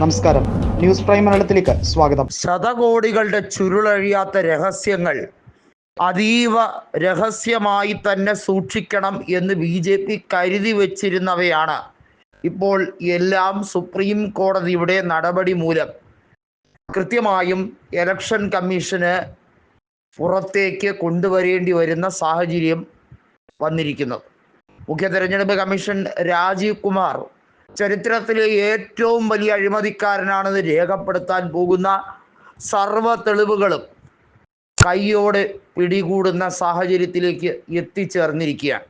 നമസ്കാരം. News prime മലയാളത്തിലേക്ക് സ്വാഗതം. ശതകോടികളുടെ ചുരുളഴിയാത്ത രഹസ്യങ്ങൾ അതീവ രഹസ്യമായി തന്നെ സൂക്ഷിക്കണം എന്ന് ബി ജെ പി കരുതി വച്ചിരുന്നവയാണ്. ഇപ്പോൾ എല്ലാം സുപ്രീം കോടതിയുടെ നടപടി മൂലം. കൃത്യമായും ഇലക്ഷൻ കമ്മീഷന് പുറത്തേക്ക് കൊണ്ടുവരേണ്ടി വരുന്ന സാഹചര്യം വന്നിരിക്കുന്നു. മുഖ്യ തെരഞ്ഞെടുപ്പ് കമ്മീഷൻ രാജീവ് കുമാർ ചരിത്രത്തിലെ ഏറ്റവും വലിയ അഴിമതിക്കാരനാണെന്ന് രേഖപ്പെടുത്താൻ പോകുന്ന സർവ തെളിവുകളും കയ്യോടെ പിടികൂടുന്ന സാഹചര്യത്തിലേക്ക് എത്തിച്ചേർന്നിരിക്കുകയാണ്.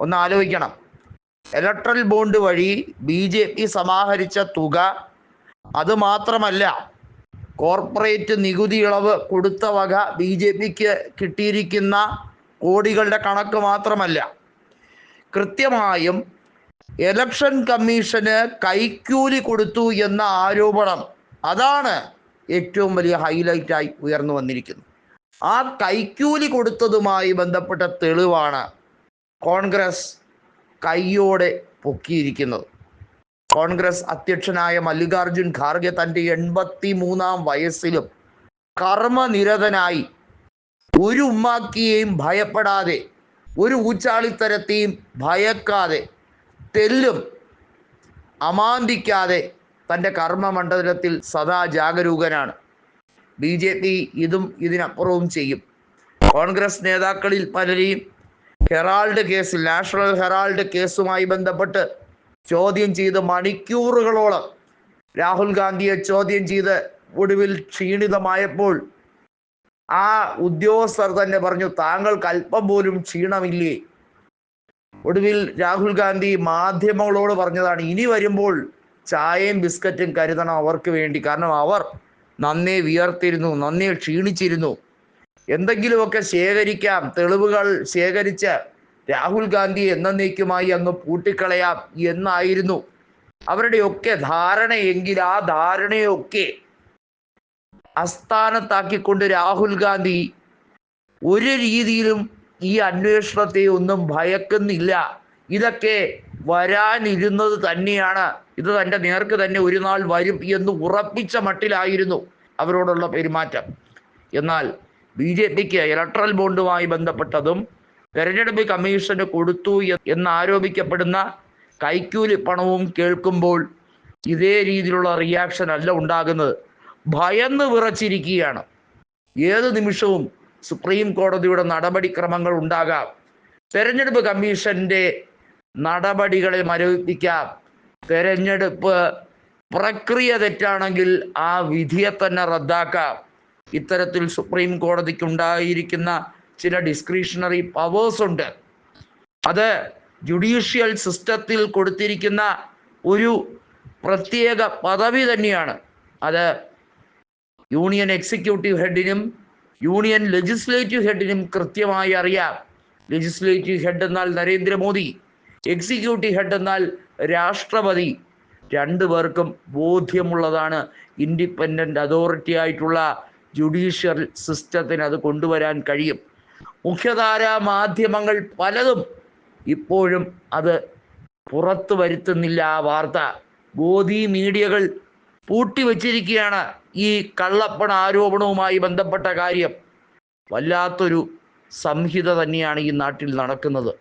ഒന്ന് ആലോചിക്കണം. ഇലക്ട്രൽ ബോണ്ട് വഴി ബി ജെ പി സമാഹരിച്ച തുക അത് മാത്രമല്ല കോർപ്പറേറ്റ് നികുതി ഇളവ് കൊടുത്ത വക ബി ജെ പിക്ക് കിട്ടിയിരിക്കുന്ന കോടികളുടെ കണക്ക് മാത്രമല്ല കൃത്യമായും ഇലക്ഷൻ കമ്മീഷന് കൈക്കൂലി കൊടുത്തു എന്ന ആരോപണം അതാണ് ഏറ്റവും വലിയ ഹൈലൈറ്റായി ഉയർന്നു വന്നിരിക്കുന്നത്. ആ കൈക്കൂലി കൊടുത്തതുമായി ബന്ധപ്പെട്ട തെളിവാണ് കോൺഗ്രസ് കൈയോടെ പൊക്കിയിരിക്കുന്നത്. കോൺഗ്രസ് അധ്യക്ഷനായ മല്ലികാർജുൻ ഖാർഗെ തന്റെ എൺപത്തി മൂന്നാം വയസ്സിലും കർമ്മനിരതനായി ഒരു ഉമ്മാക്കിയെയും ഭയപ്പെടാതെ ഒരു ഊച്ചാളിത്തരത്തെയും ഭയക്കാതെ തെല്ലും അമാന്തിക്കാതെ തന്റെ കർമ്മമണ്ഡലത്തിൽ സദാ ജാഗരൂകനാണ്. ബി ജെ പി ഇതും ഇതിനപ്പുറവും ചെയ്യും. കോൺഗ്രസ് നേതാക്കളിൽ പലരെയും ഹെറാൾഡ് കേസിൽ നാഷണൽ ഹെറാൾഡ് കേസുമായി ബന്ധപ്പെട്ട് ചോദ്യം ചെയ്ത് മണിക്കൂറുകളോളം രാഹുൽ ഗാന്ധിയെ ചോദ്യം ചെയ്ത് ഒടുവിൽ ക്ഷീണിതമായപ്പോൾ ആ ഉദ്യോഗസ്ഥർ തന്നെ പറഞ്ഞു താങ്കൾക്ക് അല്പം പോലും ക്ഷീണമില്ലേ? ഒടുവിൽ രാഹുൽ ഗാന്ധി മാധ്യമങ്ങളോട് പറഞ്ഞതാണ് ഇനി വരുമ്പോൾ ചായയും ബിസ്ക്കറ്റും കരുതണം അവർക്ക് വേണ്ടി. കാരണം അവർ നന്നേ വിയർത്തിരുന്നു നന്നേ ക്ഷീണിച്ചിരുന്നു. എന്തെങ്കിലുമൊക്കെ ശേഖരിക്കാം തെളിവുകൾ ശേഖരിച്ച് രാഹുൽ ഗാന്ധി എന്നേക്കുമായി അങ്ങ് പൂട്ടിക്കളയാം എന്നായിരുന്നു അവരുടെയൊക്കെ ധാരണയെങ്കിൽ ആ ധാരണയൊക്കെ അസ്ഥാനത്താക്കിക്കൊണ്ട് രാഹുൽ ഗാന്ധി ഒരു രീതിയിലും ഈ അന്വേഷണത്തെ ഒന്നും ഭയക്കുന്നില്ല. ഇതൊക്കെ വരാനിരുന്നത് തന്നെയാണ്. ഇത് തന്റെ നേർക്ക് തന്നെ ഒരു നാൾ വരും എന്ന് ഉറപ്പിച്ച മട്ടിലായിരുന്നു അവരോടുള്ള പെരുമാറ്റം. എന്നാൽ ബി ജെ പിക്ക് ഇലക്ട്രൽ ബോണ്ടുമായി ബന്ധപ്പെട്ടതും തെരഞ്ഞെടുപ്പ് കമ്മീഷന് കൊടുത്തു എന്നാരോപിക്കപ്പെടുന്ന കൈക്കൂലി പണവും കേൾക്കുമ്പോൾ ഇതേ രീതിയിലുള്ള റിയാക്ഷൻ അല്ല ഉണ്ടാകുന്നത്. ഭയന്ന് വിറച്ചിരിക്കുകയാണ്. ഏത് നിമിഷവും സുപ്രീം കോടതിയുടെ നടപടിക്രമങ്ങൾ ഉണ്ടാകാം. തെരഞ്ഞെടുപ്പ് കമ്മീഷന്റെ നടപടികളെ മരവിപ്പിക്കാം. തെരഞ്ഞെടുപ്പ് പ്രക്രിയ തെറ്റാണെങ്കിൽ ആ വിധിയെ തന്നെ റദ്ദാക്കാം. ഇത്തരത്തിൽ സുപ്രീം കോടതിക്ക് ഉണ്ടായിരിക്കുന്ന ചില ഡിസ്ക്രിഷണറി പവേഴ്സ് ഉണ്ട്. അത് ജുഡീഷ്യൽ സിസ്റ്റത്തിൽ കൊടുത്തിരിക്കുന്ന ഒരു പ്രത്യേക പദവി തന്നെയാണ്. അത് യൂണിയൻ എക്സിക്യൂട്ടീവ് ഹെഡിനും യൂണിയൻ ലെജിസ്ലേറ്റീവ് ഹെഡിനും കൃത്യമായി അറിയാം. ലെജിസ്ലേറ്റീവ് ഹെഡ് എന്നാൽ നരേന്ദ്രമോദി എക്സിക്യൂട്ടീവ് ഹെഡ് എന്നാൽ രാഷ്ട്രപതി. രണ്ടു പേർക്കും ബോധ്യമുള്ളതാണ് ഇൻഡിപെൻഡന്റ് അതോറിറ്റി ആയിട്ടുള്ള ജുഡീഷ്യൽ സിസ്റ്റത്തിന് അത് കൊണ്ടുവരാൻ കഴിയും. മുഖ്യധാര മാധ്യമങ്ങൾ പലതും ഇപ്പോഴും അത് പുറത്തു വരുത്തുന്നില്ല ആ വാർത്ത. ഗോധി മീഡിയകൾ പൂട്ടിവെച്ചിരിക്കുകയാണ്. ഈ കള്ളപ്പണ ആരോപണവുമായി ബന്ധപ്പെട്ട കാര്യം വല്ലാത്തൊരു സംഹിത തന്നെയാണ് ഈ നാട്ടിൽ നടക്കുന്നത്.